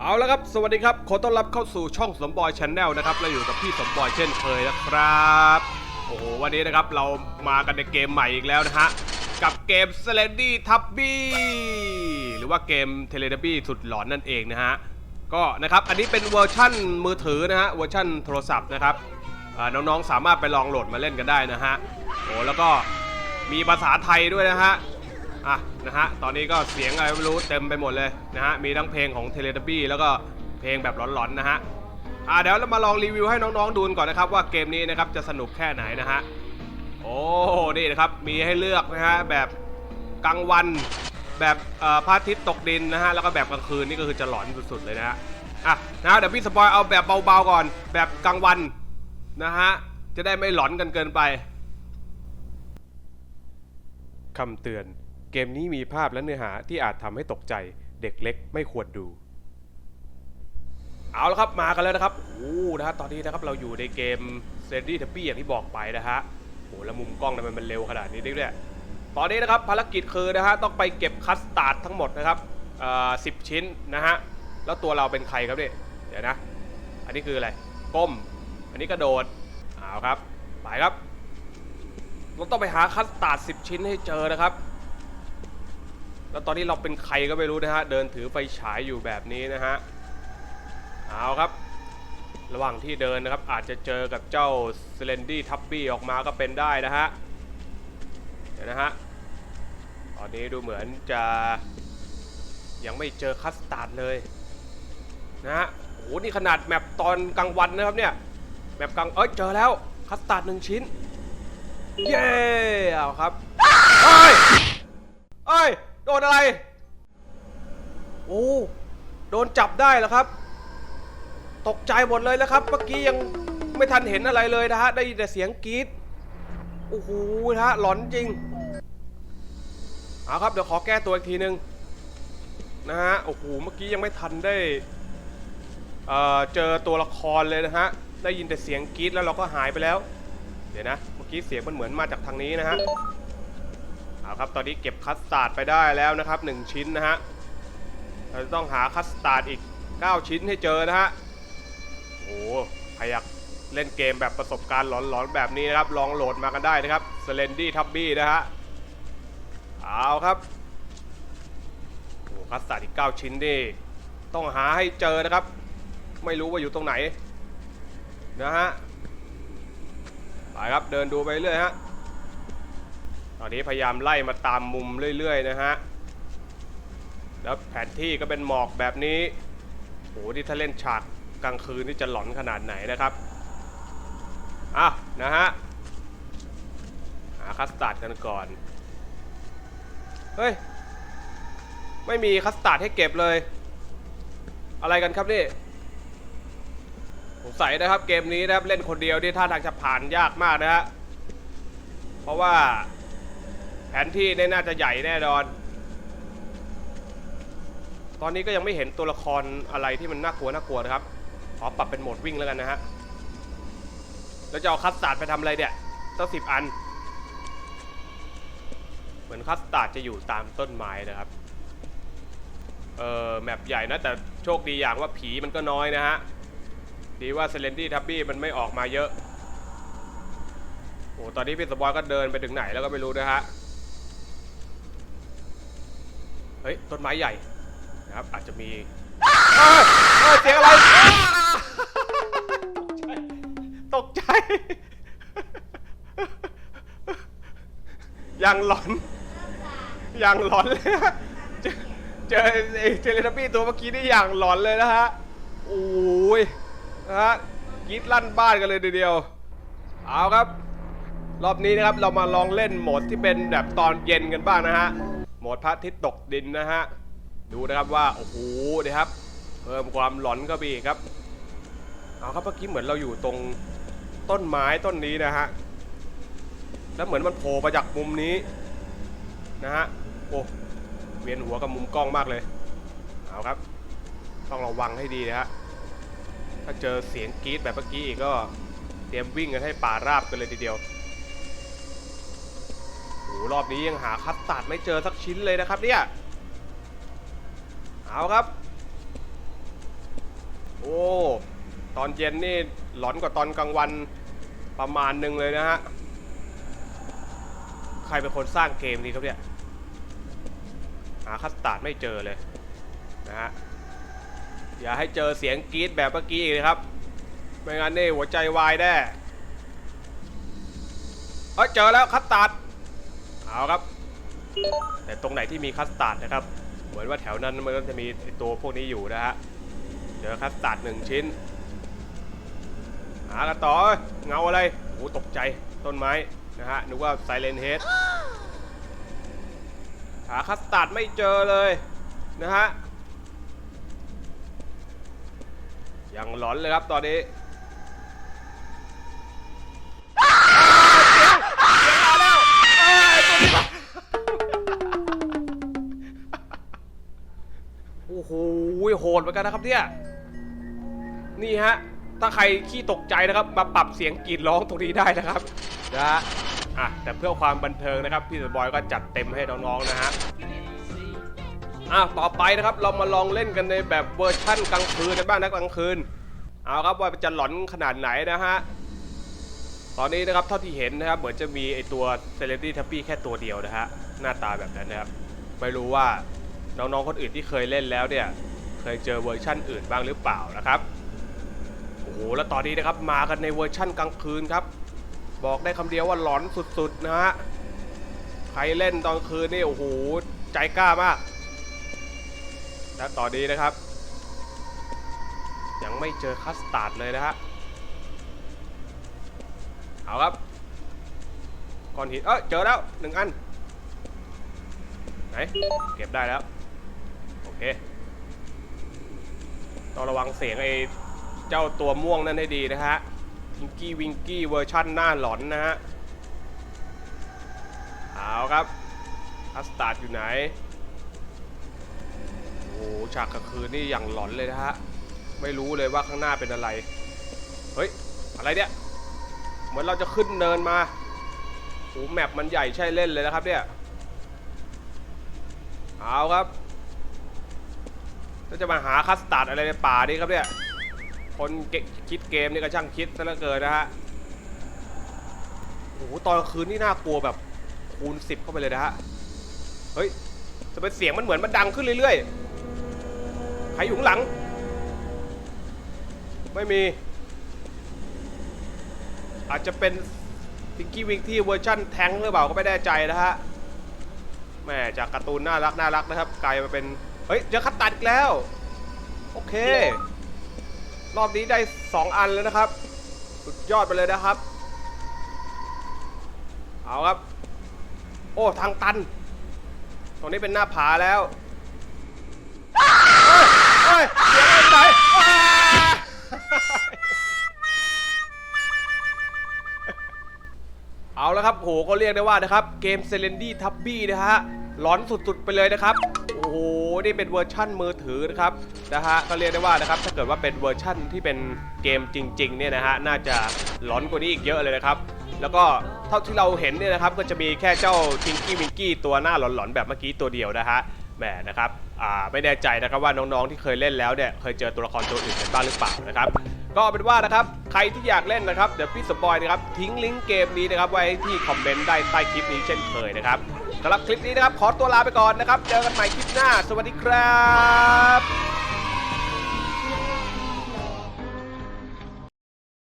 เอาละครับ สวัสดีครับ ขอต้อนรับเข้าสู่ช่องสมบอยช n แนลนะครับและอยู่กับพี่สมบอยเช่นเคยนะครับ โอ้โห วันนี้นะครับเรามากันในเกมใหม่อีกแล้วนะฮะ กับเกม s l e n d y t u b b y หรือว่าเกม t e l e t u b b y สุดหลอนนั่นเองนะฮะ ก็นะครับ อันนี้เป็นเวอร์ชั่นมือถือนะฮะ เวอร์ชั่นโทรศัพท์นะครับน้องๆ สามารถไปลองโหลดมาเล่นกันได้นะฮะ โอ้แล้วก็มีภาษาไทยด้วยนะฮะ อะ นะฮะ ตอนนี้ก็เสียงอะไรไม่รู้เต็มไปหมดเลยนะฮะ มีทั้งเพลงของเทเล b บี้แล้วก็เพลงแบบหลอนๆนะฮะ อะเดี๋ยวเรามาลองรีวิวให้น้องๆดูก่อนนะครับว่าเกมนี้นะครับจะสนุกแค่ไหนนะฮะ โอ้ นี่นะครับ มีให้เลือกนะฮะแบบกลางวันแบบพระอาทิตย์ตกดินนะฮะ แล้วก็แบบกลางคืนนี่ก็คือจะหลอนสุดๆเลยนะฮะ อะนะเดี๋ยวพี่สปอยเอาแบบเบาๆก่อน แบบกลางวันนะฮะ จะได้ไม่หลอนกันเกินไปคำเตือน เกมนี้มีภาพและเนื้อหาที่อาจทำให้ตกใจเด็กเล็กไม่ควรดู เอาละครับมากันแล้วนะครับโอ้นะฮะตอนนี้นะครับเราอยู่ในเกมเซนดี้ทัปปี้อย่างที่บอกไปนะฮะโอ้แล้วมุมกล้องทำไมมันเร็วขนาดนี้ด้วยตอนนี้นะครับภารกิจคือนะฮะต้องไปเก็บคัสตาร์ดทั้งหมดนะครับเอ่อสิบชิ้นนะฮะแล้วตัวเราเป็นใครครับเนี่ยเดี๋ยวนะ อันนี้คืออะไรก้ม อันนี้กระโดดเอาครับไปครับเราต้องไปหาคัสตาร์ดสิบชิ้นให้เจอนะครับ แล้วตอนนี้เราเป็นใครก็ไม่รู้นะฮะ เดินถือไฟฉายอยู่แบบนี้นะฮะ เอาครับ ระหว่างที่เดินนะครับ อาจจะเจอกับเจ้าเซเลนดี้ทับบี้ออกมาก็เป็นได้นะฮะ เดี๋ยวนะฮะ ตอนนี้ดูเหมือนจะยังไม่เจอคัสตาร์ดเลยนะฮะโอ้โหนี่ขนาดแมปตอนกลางวันนะครับเนี่ย แมปกลาง เอ้ย เจอแล้วคัสตาร์ดหนึ่งชิ้น เย้ เอาครับเอ้ยเอ้ย โดนอะไร โอ้โดนจับได้แล้วครับ ตกใจหมดเลยแล้วครับ เมื่อกี้ยังไม่ทันเห็นอะไรเลยนะฮะ ได้ยินแต่เสียงกรี๊ดโอ้โหนะฮะหลอนจริงเอาครับเดี๋ยวขอแก้ตัวอีกทีนึงนะฮะโอ้โหเมื่อกี้ยังไม่ทันได้เอ่อเจอตัวละครเลยนะฮะได้ยินแต่เสียงกรี๊ดแล้วเราก็หายไปแล้ว เดี๋ยวนะ เมื่อกี้เสียงมันเหมือนมาจากทางนี้นะฮะ เอาครับตอนนี้เก็บคัสตาร์ดไปได้แล้วนะครับ 1 ชิ้นนะฮะเราจะต้องหาคัสตาร์ดอีก 9 ชิ้นให้เจอนะฮะโอ้ใครอยากเล่นเกมแบบประสบการณ์หลอนๆแบบนี้นะครับ ลองโหลดมากันได้นะครับ s l e n d y t u b b y นะฮะเอาครับโอ้คัสตาร์ดอีก 9 ชิ้นดิต้องหาให้เจอนะครับ ไม่รู้ว่าอยู่ตรงไหนนะฮะไปครับเดินดูไปเรื่อยฮะ ตอนนี้พยายามไล่มาตามมุมเรื่อยๆนะฮะ แล้วแผนที่ก็เป็นหมอกแบบนี้โหที่ถ้าเล่นฉากกลางคืนนี่จะหลอนขนาดไหนนะครับ อะนะฮะ หาคัสตาร์ดกันก่อน เฮ้ย ไม่มีคัสตาร์ดให้เก็บเลย อะไรกันครับนี่สงสัยนะครับเกมนี้นะครับเล่นคนเดียวที่ท่าทางจะผ่านยากมากนะฮะ เพราะว่า นที่เนี่ยน่าจะใหญ่แน่นอน ตอนนี้ก็ยังไม่เห็นตัวละครอะไรที่มันน่ากลัวน่ากลัวนะครับ ขอปรับเป็นโหมดวิ่งแล้วกันนะฮะ แล้วจะเอาคัสตาร์ดไปทำอะไรเนี่ยตั้งสิบอัน เหมือนคัสตาร์ดจะอยู่ตามต้นไม้นะครับ เออแมปใหญ่นะแต่โชคดีอย่างว่าผีมันก็น้อยนะฮะ ดีว่าเซเลนดี้ทับบี้มันไม่ออกมาเยอะโอ้ตอนนี้พี่สปอยก็เดินไปถึงไหนแล้วก็ไม่รู้นะฮะ เฮ้ยต้นไม้ใหญ่นะครับอาจจะมีเอ้ยเอ้ยเสียงอะไรอ้าตกใจ ยังหลอนยังหลอนเลยฮะเจอเจอไอ้เทเลทับบี้ตัวเมื่อกี้นี่อย่างหลอนเลยนะฮะโอ้ยนะฮะกรีดลั่นบ้านกันเลยทีเดียว เอาครับ รอบนี้นะครับเรามาลองเล่นโหมดที่เป็นแบบตอนเย็นกันบ้างนะฮะ มดพระอาทิตย์ตกดินนะฮะ ดูนะครับว่า โอ้โหนะครับ เพิ่มความหลอนก็ไปอีกครับ เอาครับเมื่อกี้เหมือนเราอยู่ตรงต้นไม้ต้นนี้นะฮะ แล้วเหมือนมันโผล่มาจากมุมนี้นะฮะ โอ้เวียนหัวกับมุมกล้องมากเลย เอาครับ ต้องระวังให้ดีนะฮะ ถ้าเจอเสียงกรี๊ดแบบเมื่อกี้อีกก็เตรียมวิ่งกันให้ป่าราบกันเลยทีเดียว รอบนี้ยังหาคัสตาร์ดไม่เจอสักชิ้นเลยนะครับเนี่ยเอาครับ โอ้ตอนเย็นนี่หลอนกว่าตอนกลางวันประมาณหนึ่งเลยนะฮะ ใครเป็นคนสร้างเกมนี้ครับเนี่ย หาคัสตาร์ดไม่เจอเลยนะฮะ อย่าให้เจอเสียงกรี๊ดแบบเมื่อกี้อีกครับ ไม่งั้นนี่หัวใจวายแน่เอ้ยเจอแล้วคัสตาร์ด เอาครับ แต่ตรงไหนที่มีคัสตาร์ดนะครับ เหมือนว่าแถวนั้นมันก็จะมีไอตัวพวกนี้อยู่นะฮะ เจอคัสตาร์ดหนึ่งชิ้น หากันต่อ เงาอะไรโอ้โหตกใจต้นไม้นะฮะ นึกว่าไซเลนเฮดหาคัสตาร์ดไม่เจอเลยนะฮะ ยังหลอนเลยครับตอนนี้ โหโหดเหมือนกันนะครับเนี่ย นี่ฮะ ถ้าใครขี้ตกใจนะครับ มาปรับเสียงกรีดร้องตรงนี้ได้นะครับนะฮะอะแต่เพื่อความบันเทิงนะครับ พี่สบอยก็จัดเต็มให้น้องๆนะฮะอะต่อไปนะครับเรามาลองเล่นกันในแบบเวอร์ชั่นกลางคืนกันบ้างนะกลางคืน เอาครับว่าจะหลอนขนาดไหนนะฮะตอนนี้นะครับเท่าที่เห็นนะครับเหมือนจะมีไอตัวเซเลบริตี้ทัพปี้แค่ตัวเดียวนะฮะหน้าตาแบบนั้นนะครับ ไม่รู้ว่า น้องๆคนอื่นที่เคยเล่นแล้วเนี่ยเคยเจอเวอร์ชั่นอื่นบ้างหรือเปล่านะครับโอ้โหแล้วตอนนี้นะครับมากันในเวอร์ชั่นกลางคืนครับ บอกได้คำเดียวว่าหลอนสุดๆนะฮะใครเล่นตอนคืนนี่โอ้โหใจกล้ามากและตอนนี้นะครับ ยังไม่เจอคัสตาร์ดเลยนะฮะเอาครับก้อนหินเอ้ยเจอแล้วหนึ่งอันไหนเก็บได้แล้ว เคต้องระวังเสียงไอ้เจ้าตัวม่วงนั่นให้ดีนะฮะวิงกี้วิงกี้เวอร์ชั่นหน้าหลอนนะฮะเอาครับคัสตาร์ดอยู่ไหนโอ้โหฉากกลางคืนนี่อย่างหลอนเลยนะฮะไม่รู้เลยว่าข้างหน้าเป็นอะไร เฮ้ย อะไรเนี่ย เหมือนเราจะขึ้นเนินมาโอ้แมปมันใหญ่ใช่เล่นเลยนะครับเนี่ย เอาครับ แล้วจะมาหาคัสตาร์ดอะไรในป่านี่ครับเนี่ย คนคิดเกมนี่ก็ช่างคิดซะเหลือเกินนะฮะโอ้โหตอนคืนนี่น่ากลัวแบบคูณสิบเข้าไปเลยนะฮะ เฮ้ยจะเป็นเสียงมันเหมือนมันดังขึ้นเรื่อยๆ ใครอยู่ข้างหลัง ไม่มี อาจจะเป็นทิงกี้วิงที่เวอร์ชั่นแทงหรือเปล่าก็ไม่แน่ใจนะฮะแม่จากการ์ตูนน่ารักน่ารักนะครับ กลายมาเป็น เฮ้ยเจอคัตตัดอีกแล้ว โอเค รอบนี้ได้ 2 อันแล้วนะครับ สุดยอดไปเลยนะครับ เอาครับ โอ้ ทางตัน ตรงนี้เป็นหน้าผาแล้วเฮ้ยเฮ้ยเสียงอะไรไหนอ้าเอาแล้วครับโหก็เรียกได้ว่านะครับ เกมเซเลนดี้ทับบี้นะฮะหลอนสุดๆไปเลยนะครับ อ้โหนี่เป็นเวอร์ชั่นมือถือนะครับนะฮะก็เรียกได้ว่านะครับถ้าเกิดว่าเป็นเวอร์ชั่นที่เป็นเกมจริงๆเนี่ยนะฮะน่าจะหลอนกว่านี้อีกเยอะเลยนะครับ แล้วก็เท่าที่เราเห็นเนี่ยนะครับก็จะมีแค่เจ้าทิงกี้วิงกี้ตัวหน้าหลอนๆแบบเมื่อกี้ตัวเดียวนะฮะแหมนะครับอ่าไม่แน่ใจนะครับว่าน้องๆที่เคยเล่นแล้วเนี่ยเคยเจอตัวละครตัวอื่นกันบ้างหรือเปล่านะครับก็เอาเป็นว่านะครับใครที่อยากเล่นนะครับเดี๋ยวพี่สปอยนะครับทิ้งลิงก์เกมนี้นะครับไว้ที่คอมเมนต์ได้ใต้คลิปนี้เช่นเคยนะครับ สำหรับคลิปนี้นะครับ ขอตัวลาไปก่อนนะครับ เจอกันใหม่คลิปหน้า สวัสดีครับ